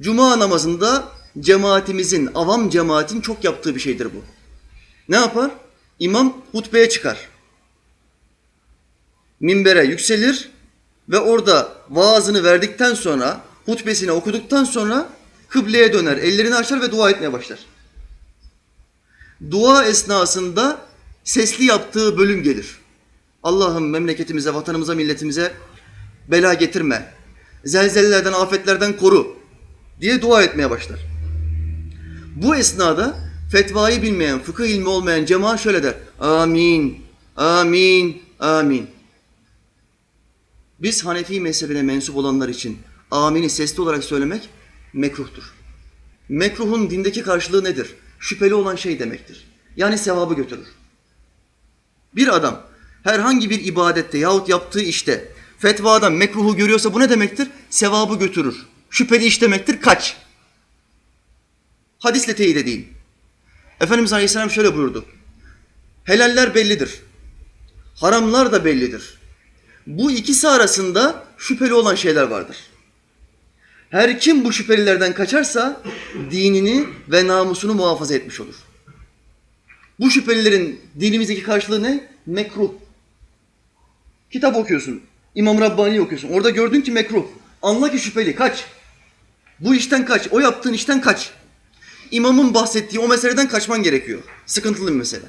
Cuma namazında cemaatimizin, avam cemaatin çok yaptığı bir şeydir bu. Ne yapar? İmam hutbeye çıkar. Minbere yükselir ve orada vaazını verdikten sonra, hutbesini okuduktan sonra kıbleye döner, ellerini açar ve dua etmeye başlar. Dua esnasında sesli yaptığı bölüm gelir. Allah'ım memleketimize, vatanımıza, milletimize bela getirme. Zelzelelerden, afetlerden koru diye dua etmeye başlar. Bu esnada fetvayı bilmeyen, fıkıh ilmi olmayan cemaat şöyle der. Amin, amin, amin. Biz Hanefi mezhebine mensup olanlar için amini sesli olarak söylemek mekruhtur. Mekruhun dindeki karşılığı nedir? Şüpheli olan şey demektir. Yani sevabı götürür. Bir adam herhangi bir ibadette yahut yaptığı işte fetvadan mekruhu görüyorsa bu ne demektir? Sevabı götürür. Şüpheli iş demektir, kaç. Hadisle teyit edeyim. Efendimiz Aleyhisselam şöyle buyurdu. Helaller bellidir. Haramlar da bellidir. Bu ikisi arasında şüpheli olan şeyler vardır. Her kim bu şüphelilerden kaçarsa dinini ve namusunu muhafaza etmiş olur. Bu şüphelilerin dinimizdeki karşılığı ne? Mekruh. Kitap okuyorsun. İmam Rabbani okuyorsun. Orada gördün ki mekruh. Anla ki şüpheli. Kaç. Bu işten kaç. O yaptığın işten kaç. İmamın bahsettiği o meseleden kaçman gerekiyor. Sıkıntılı bir mesele.